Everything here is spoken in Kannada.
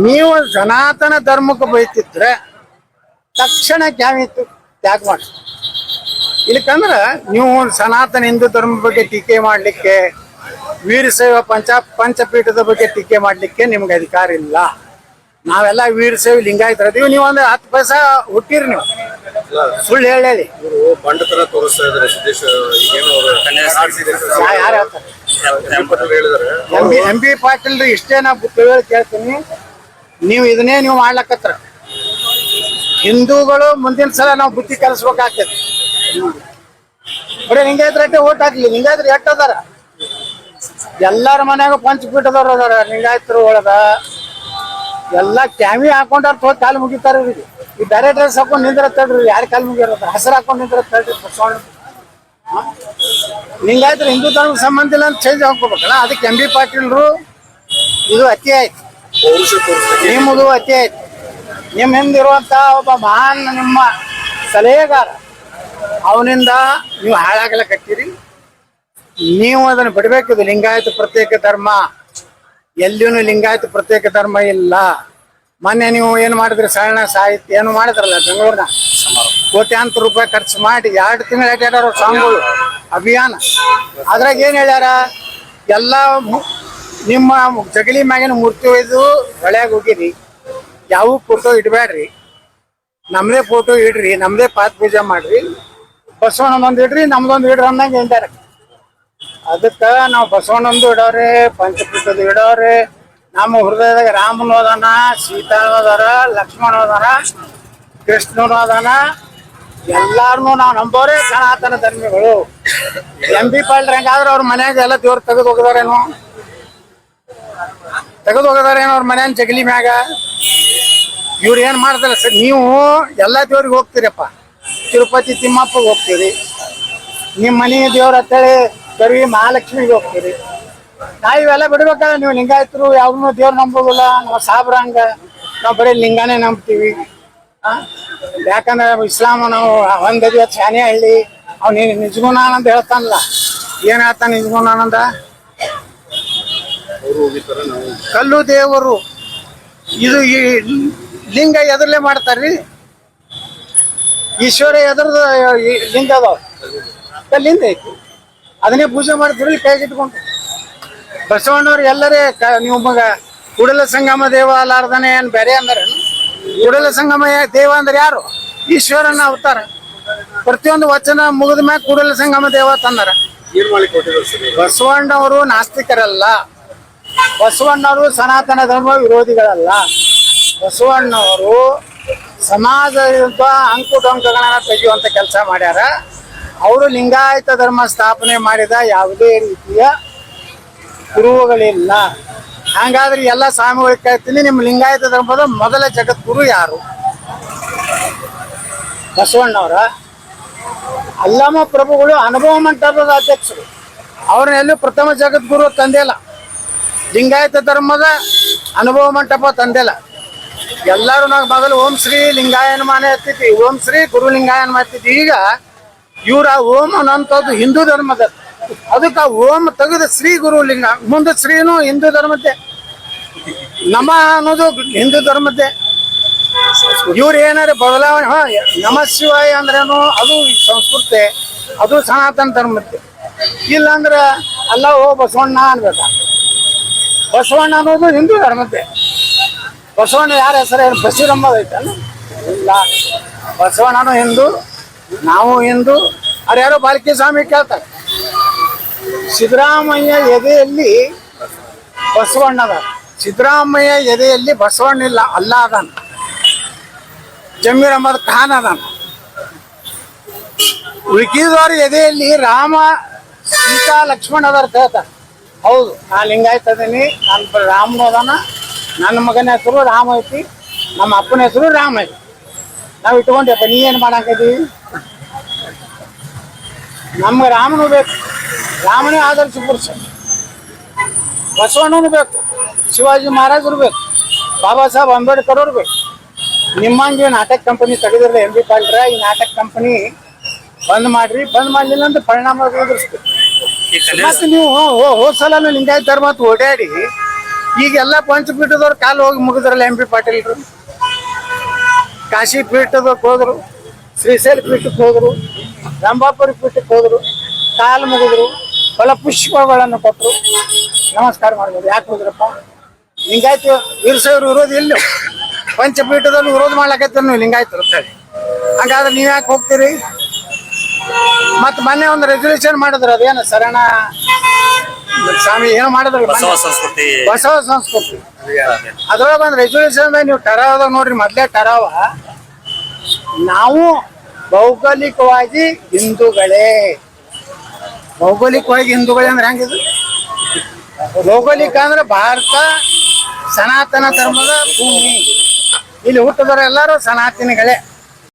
ನೀವು ಸನಾತನ ಧರ್ಮಕ್ಕೆ ಬೈತಿದ್ರೆ ತಕ್ಷಣ ಕ್ಯಾವಿತ್ತು ತ್ಯಾಗ ಮಾಡಿ ಇಲ್ಲಕಂದ್ರ ನೀವು ಸನಾತನ ಹಿಂದೂ ಧರ್ಮ ಬಗ್ಗೆ ಟೀಕೆ ಮಾಡ್ಲಿಕ್ಕೆ ವೀರಶೈವ ಪಂಚ ಪಂಚಪೀಠದ ಬಗ್ಗೆ ಟೀಕೆ ಮಾಡ್ಲಿಕ್ಕೆ ನಿಮ್ಗೆ ಅಧಿಕಾರ ಇಲ್ಲ ನಾವೆಲ್ಲ ವೀರಶೈವ ಲಿಂಗಾಯತರ ಅದೀವಿ ನೀವು ಒಂದು ಹತ್ತು ಪೈಸ ಹುಟ್ಟಿರಿ ನೀವು ಸುಳ್ಳು ಹೇಳಿ ಇವರು ತೋರಿಸ್ತಾ ಇದಾರೆ ಸಿದ್ದೇಶ್ ಈಗೇನು ಅವ್ರು ಯಾರು ಹೇಳ್ತಾರೆ ಎಂ ಬಿ ಪಾಟೀಲ್ ಇಷ್ಟೇ ನಾ ಕೇಳ್ತೀನಿ ನೀವು ಇದನ್ನೇ ನೀವು ಮಾಡ್ಲಕತ್ರ. ಹಿಂದೂಗಳು ಮುಂದಿನ ಸಲ ನಾವು ಬುದ್ಧಿ ಕಲಿಸ್ಬೇಕಾಗ್ತದೆ. ಬರೀ ಅಟ್ಟೆ ಓಟ್ ಹಾಕ್ಲಿ, ಲಿಂಗಾಯತ್ರ ಎಷ್ಟು ಅದಾರ? ಎಲ್ಲಾರ ಮನ್ಯಾಗ ಪಂಚಪೀಠದವ್ರು ಅದಾರ ಹಿಂಗಾಯ್ತರು ಒಳಗ. ಎಲ್ಲ ಕ್ಯಾಮಿ ಹಾಕೊಂಡಾರ ತೋ ಕಾಲು ಮುಗಿತಾರ ಇವ್ರಿಗೆ. ಈ ಬೇರೆ ಡ್ರೆಸ್ ಹಾಕೊಂಡು ನಿಂದ್ರ ತಡ್ರಿ ಯಾರು ಕಾಲು ಮುಗಿರೋದು ಹಸಿರು ಹಾಕೊಂಡು ನಿಂದ್ರ ತಡ್ರಿ? ಲಿಂಗಾಯತರು ಹಿಂದೂ ಧರ್ಮಕ್ಕೆ ಸಂಬಂಧ ಇಲ್ಲ ಅಂತ ಚೇಂಜ್ ಹಾಕೋಬೇಕಲ್ಲ ಅದಕ್ಕೆ ಎಂ ಬಿ ಪಾಟೀಲ್ರು ಇದು ಅತಿ ಆಯ್ತು. ನಿಮ್ಮದು ಅತಿ ಐತಿ ನಿಮ್ಮ ಹಿಂದಿರುವಂತ ಒಬ್ಬ ಮಹಾನ್ ನಿಮ್ಮ ಸಲಹೆಗಾರ. ಅವನಿಂದ ನೀವು ಹಾಳಾಗಲಕತ್ತೀರಿ ನೀವು ಅದನ್ನು ಬಿಡಬೇಕಿದು ಲಿಂಗಾಯತ ಪ್ರತ್ಯೇಕ ಧರ್ಮ. ಎಲ್ಲಿಯೂ ಲಿಂಗಾಯತ ಪ್ರತ್ಯೇಕ ಧರ್ಮ ಇಲ್ಲ. ಮೊನ್ನೆ ನೀವು ಏನು ಮಾಡಿದ್ರಿ? ಸರಣ ಸಾಹಿತ್ಯ ಏನು ಮಾಡಿದ್ರಲ್ಲ ಬೆಂಗಳೂರಿನ? ಕೋಟ್ಯಾಂತರ ರೂಪಾಯಿ ಖರ್ಚು ಮಾಡಿ ಎರಡು ತಿಂಗಳು ಅಡ್ಡಾಡೋರು ಸ್ವಾಮಿಗಳು ಅಭಿಯಾನ. ಅದ್ರಾಗ ಏನು ಹೇಳ್ಯಾರ? ಎಲ್ಲ ನಿಮ್ಮ ಜಗಲಿ ಮ್ಯಾಗಿನ ಮೂರ್ತಿ ಒಯ್ದು ಹೊಳ್ಯಾಗ ಹೋಗಿರಿ. ಯಾವ ಫೋಟೋ ಇಡಬೇಡ್ರಿ ನಮ್ದೇ ಫೋಟೋ ಇಡ್ರಿ, ನಮ್ದೇ ಪಾತ್ ಪೂಜೆ ಮಾಡ್ರಿ. ಬಸವಣ್ಣನೊಂದು ಇಡ್ರಿ, ನಮ್ದೊಂದು ಇಡ್ರಿ ಅಂದಂಗೆ ಹೇಳ್ತಾರೆ ಅದಕ್ಕ ನಾವು ಬಸವಣ್ಣಂದು ಇಡೋರೆ ಪಂಚಪೀಠದ ಇಡೋರೆ, ನಮ್ಮ ಹೃದಯದಾಗ ರಾಮನು ಅದಾನ, ಸೀತಾನು ಅದಾರ ಲಕ್ಷ್ಮಣ ಅದಾನ ಕೃಷ್ಣನು ಅದಾನ. ಎಲ್ಲಾರನು ನಾವು ನಂಬೋರೆ ಸನಾತನ ಧರ್ಮಿಗಳು. ಎಂ ಬಿ ಪಾಲ್ರ ಹೆಂಗಾದ್ರೆ ಅವ್ರ ಮನ್ಯಾಗ ಎಲ್ಲ ದೇವ್ರು ತೆಗೆದು ಹೋಗಿದಾರೇನು. ತೆಗೆದು ಏನೋ ಅವ್ರ ಮನೆಯನ್ ಜಗಲಿ ಮ್ಯಾಗ. ಇವ್ರು ಏನ್ ಮಾಡ್ತಾರೆ ಸರ್, ನೀವು ಎಲ್ಲ ದೇವ್ರಿಗೆ ಹೋಗ್ತೀರಪ್ಪ. ತಿರುಪತಿ ತಿಮ್ಮಪ್ಪಗೆ ಹೋಗ್ತೀರಿ. ನಿಮ್ಮ ಮನೆ ದೇವ್ರ ಅಂತೇಳಿ ಗರಿ ಮಹಾಲಕ್ಷ್ಮಿಗೆ ಹೋಗ್ತೀರಿ. ನಾವು ಇವೆಲ್ಲ ಬಿಡ್ಬೇಕಲ್ಲ ನೀವು ಲಿಂಗಾಯತರು ಯಾವ್ದನ್ನೂ ದೇವ್ರು ನಂಬೋದಿಲ್ಲ. ನಾವು ಸಾಬ್ರ ಹಂಗ ನಾವು ಬರೀ ಲಿಂಗಾನೇ ನಂಬ್ತೀವಿ? ಯಾಕಂದ್ರೆ ಇಸ್ಲಾಮ, ನಾವು ಒಂದ್ ಶಾನೆ ಹಳ್ಳಿ ಅವ್ನು ನಿಜಗುಣ ಅಂತ ಹೇಳ್ತಾನಲ್ಲ. ಏನ್ ಹೇಳ್ತಾನೆ ನಾವು ಕಲ್ಲು ದೇವರು. ಇದು ಈ ಲಿಂಗ ಎದರ್ಲೆ ಮಾಡ್ತಾರ್ರಿ. ಈಶ್ವರ ಎದ್ರದ ಲಿಂಗ ಅದಾವ. ಕಲ್ಲಿಂದ ಐತಿ. ಅದನ್ನೇ ಪೂಜೆ ಮಾಡ್ತೀರಿ ಕೈಗೆ ಇಟ್ಕೊಂಡು. ಬಸವಣ್ಣವ್ರು ಎಲ್ಲರೇ ಕ- ನೀವು ಮಗ ಕುಡಲ ಸಂಗಮ ದೇವ ಅಲಾರ್ದನೆ ಏನ್ ಬೇರೆ ಅಂದ್ರೆ ಕುಡಲ ಸಂಗಮ ದೇವ ಅಂದ್ರೆ ಯಾರು? ಈಶ್ವರನ ಅವತಾರ. ಪ್ರತಿಯೊಂದು ವಚನ ಮುಗಿದ ಮ್ಯಾಗ ಕೂಡಲ ಸಂಗಮ ದೇವ ತಂದಾರ? ಬಸವಣ್ಣವರು ನಾಸ್ತಿಕರಲ್ಲ. ಬಸವಣ್ಣವರು ಸನಾತನ ಧರ್ಮ ವಿರೋಧಿಗಳಲ್ಲ. ಬಸವಣ್ಣವರು ಸಮಾಜದ ಅಂಕು ತೆಗೆಯುವಂತ ಕೆಲಸ ಮಾಡ್ಯಾರ. ಅವರು ಲಿಂಗಾಯತ ಧರ್ಮ ಸ್ಥಾಪನೆ ಮಾಡಿದ ಯಾವುದೇ ರೀತಿಯ ಗುರುಗಳಿಲ್ಲ ಹಾಗಾದ್ರೆ ಎಲ್ಲ ಸ್ವಾಮಿಗಳಿಗೆ ಕೇಳ್ತೀನಿ, ನಿಮ್ಮ ಲಿಂಗಾಯತ ಧರ್ಮದ ಮೊದಲ ಜಗದ್ಗುರು ಯಾರು? ಬಸವಣ್ಣವರ? ಅಲ್ಲಮ್ಮ ಪ್ರಭುಗಳು ಅನುಭವ ಮಂಟಪದ ಅಧ್ಯಕ್ಷರು. ಅವ್ರನ್ನೆಲ್ಲೂ ಪ್ರಥಮ ಜಗದ್ಗುರು ತಂದಿಲ್ಲ ಲಿಂಗಾಯತ ಧರ್ಮದ ಅನುಭವ ಮಂಟಪ ತಂದೆಲ್ಲ. ಎಲ್ಲರೂ ನಾವು ಮೊದಲು ಓಂ ಶ್ರೀ ಲಿಂಗಾಯನ ಮಾನೆ ಎತ್ತಿದ್ವಿ. ಓಂ ಶ್ರೀ ಗುರು ಲಿಂಗಾಯನ ಮಾಡ್ತಿದ್ವಿ ಈಗ ಇವ್ರ ಓಂ ಅನ್ನೋಂಥದ್ದು ಹಿಂದೂ ಧರ್ಮದ. ಅದಕ್ಕೆ ಓಂ ತೆಗೆದು ಶ್ರೀ ಗುರು ಲಿಂಗ, ಮುಂದೆ ಶ್ರೀನು ಹಿಂದೂ ಧರ್ಮದ್ದೇ. ನಮ ಅನ್ನೋದು ಹಿಂದೂ ಧರ್ಮದ್ದೇ. ಇವ್ರು ಏನಾರ ಬದಲಾವಣೆ, ಹಾ, ನಮ ಶಿವಾಯ ಅಂದ್ರೇನು, ಅದು ಸಂಸ್ಕೃತಿ, ಅದು ಸನಾತನ ಧರ್ಮದ್ದೆ. ಇಲ್ಲಾಂದ್ರ ಅಲ್ಲ ಓ ಬಸವಣ್ಣ ಅನ್ಬೇಕ? ಬಸವಣ್ಣ ಅನ್ನೋದು ಹಿಂದೂ ಧರ್ಮದ್ದೇ ಬಸವಣ್ಣ ಯಾರ ಹೆಸರು? ಏನು ಬಸವರಮ್ಮ ಐತಲ್ಲ ಇಲ್ಲ. ಬಸವಣ್ಣನು ಹಿಂದೂ, ನಾವು ಹಿಂದೂ. ಅವ್ರು ಯಾರೋ ಬಾಲಕಿ ಸ್ವಾಮಿ ಕೇಳ್ತಾರೆ. ಸಿದ್ದರಾಮಯ್ಯ ಎದೆಯಲ್ಲಿ ಬಸವಣ್ಣದ. ಸಿದ್ದರಾಮಯ್ಯ ಎದೆಯಲ್ಲಿ ಬಸವಣ್ಣ ಇಲ್ಲ, ಅಲ್ಲ ಅದಾನ. ಜಮೀರ್ ಅಹಮದ್ ಖಾನ್ ಅದಾನ. ಉಳ್ಕಿದವ್ರ ಎದೆಯಲ್ಲಿ ರಾಮ, ಸೀತಾ, ಲಕ್ಷ್ಮಣ್ ಅದಾರ ಅಂತ ಹೇಳ್ತಾರೆ. ಹೌದು. ನಾನು ಲಿಂಗಾಯತ ಅದೀನಿ ನನ್ನ ರಾಮನು ಅದಾನ. ನನ್ನ ಮಗನ ಹೆಸರು ರಾಮ ಐತಿ. ನಮ್ಮ ಅಪ್ಪನ ಹೆಸರು ರಾಮ ಐತಿ. ನಾವು ಇಟ್ಕೊಂಡೆಪ್ಪ, ನೀ ಏನು ಮಾಡಿ ನಮ್ಗೆ ರಾಮನು ಬೇಕು. ರಾಮನೇ ಆದರ್ಶ ಪುರುಷ. ಬಸವಣ್ಣನು ಬೇಕು. ಶಿವಾಜಿ ಮಹಾರಾಜರು ಬೇಕು. ಬಾಬಾ ಸಾಹೇಬ್ ಅಂಬೇಡ್ಕರ್ ಅವ್ರು ಬೇಕು. ನಿಮ್ಮಂಗೆ ನಾಟಕ ಕಂಪನಿ ತೆಗೆದಿರಲ್ಲ ಎಂ ಬಿ ಪಾಲ್ರ ಈ ನಾಟಕ ಕಂಪನಿ ಬಂದ್ ಮಾಡ್ರಿ. ಬಂದ್ ಮಾಡಲಿಲ್ಲ ಅಂದ್ರೆ ಪರಿಣಾಮ ಎದುರಿಸ್ಬೇಕು ಮತ್ತೆ ನೀವು ಹೋದ್ಸಲ ಲಿಂಗಾಯತ್ ಓಡಾಡಿ ಮತ್ತೆ ನೀವು ಲಿಂಗಾಯತ ಧರ್ಮ ಈಗ ಎಲ್ಲ ಪಂಚಪೀಠದವ್ರು ಕಾಲು ಹೋಗಿ ಮುಗಿದ್ರಲ್ಲ ಎಂ ಪಿ ಪಾಟೀಲ್ರು? ಕಾಶಿ ಪೀಠದಕ್ಕೆ ಹೋದ್ರು, ಶ್ರೀಶೈಲ ಪೀಠಕ್ಕೆ ಹೋದ್ರು ರಂಭಾಪುರಿ ಪೀಠಕ್ಕೆ ಹೋದ್ರು, ಕಾಲು ಮುಗಿದ್ರು ಹೊಲ ಪುಷ್ಪಗಳನ್ನು ಕೊಟ್ಟರು ನಮಸ್ಕಾರ ಮಾಡ್ಬೋದು. ಯಾಕೆ ಹೋದ್ರಪ್ಪ? ಲಿಂಗಾಯತ ವೀರಶೈವರು ವಿರೋಧ ಇಲ್ಲ. ಪಂಚಪೀಠದಲ್ಲಿ ವಿರೋಧ ಮಾಡ್ಲಕತ್ತೀರಿ ನೀವು ಲಿಂಗಾಯತ್ ಹೇಳಿ. ಹಾಗಾದ್ರೆ ನೀವು ಹೋಗ್ತೀರಿ? ಮತ್ತೆ ಮೊನ್ನೆ ಒಂದು ರೆಸಲ್ಯೂಷನ್ ಮಾಡಿದ್ರು ಅದೇನು ಶರಣ ಸ್ವಾಮಿ ಏನು ಮಾಡಿದ್ರು ಬಸವ ಸಂಸ್ಕೃತಿ. ಬಸವ ಸಂಸ್ಕೃತಿ. ಅದ್ರೊಳಗೆ ಒಂದು ರೆಸಲ್ಯೂಷನ್ ನೀವು ಟರಾವದಾಗ ನೋಡ್ರಿ ಮೊದ್ಲೇ ಟರಾವ. ನಾವು ಭೌಗೋಳಿಕವಾಗಿ ಹಿಂದೂಗಳೇ. ಭೌಗೋಳಿಕವಾಗಿ ಹಿಂದೂಗಳೇ ಅಂದ್ರೆ ಹೆಂಗಿದ್ರು ಭೌಗೋಳಿಕ ಅಂದ್ರೆ ಭಾರತ ಸನಾತನ ಧರ್ಮದ ಭೂಮಿ. ಇಲ್ಲಿ ಹುಟ್ಟಿದವರೆಲ್ಲರೂ ಸನಾತನಿಗಳೇ.